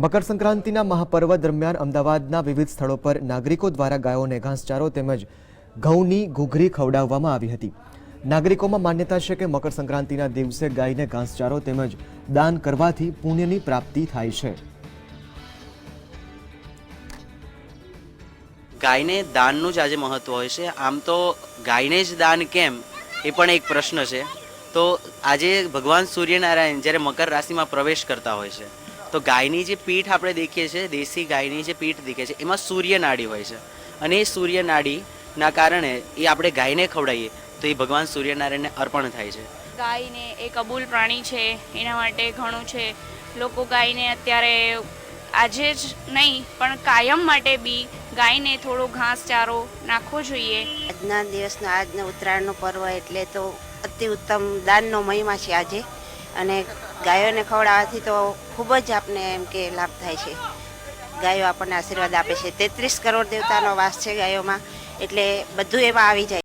મકર સંક્રાંતિના મહાપર્વ દરમિયાન અમદાવાદના વિવિધ સ્થળો પર નાગરિકો દ્વારા ગાયોને ઘાસચારો તેમજ ઘઉંની ઘૂઘરી ખવડાવવામાં આવી હતી. નાગરિકોમાં માન્યતા છે કે મકર સંક્રાંતિના દિવસે ગાયને ઘાસચારો તેમજ દાન કરવાથી પુણ્યની પ્રાપ્તિ થાય છે. ગાયને દાનનું જ આજે મહત્વ હોય છે. આમ તો ગાયને જ દાન કેમ? એ પણ એક પ્રશ્ન છે. તો આજે ભગવાન સૂર્યનારાયણ જ્યારે મકર રાશિમાં પ્રવેશ કરતા હોય છે તો ગાયની જે પીઠ આપણે દેખીએ છીએ દેશી ગાયની જે પીઠ દેખે છે એમાં સૂર્યનાડી હોય છે. અને એ સૂર્યનાડીના કારણે એ આપણે ગાયને ખવડાવીએ તો એ ભગવાન સૂર્યનારાયણને અર્પણ થાય છે. ગાયને એ કબૂલ પ્રાણી છે એના માટે ઘણું છે. લોકો ગાયને અત્યારે આજે જ નહીં પણ કાયમ માટે બી ગાયને થોડો ઘાસચારો નાખવો જોઈએ. આજના દિવસનો આજનો ઉત્તરાયણનો પર્વ એટલે તો અતિ ઉત્તમ દાનનો મહિમા છે આજે. અને ગાયોને ખવડાવવાથી તો ખૂબ જ આપને એમ કે લાભ થાય છે. ગાયો આપણને આશીર્વાદ આપે છે. તેત્રીસ કરોડ દેવતાનો વાસ છે ગાયોમાં, એટલે બધું એમાં આવી જાય.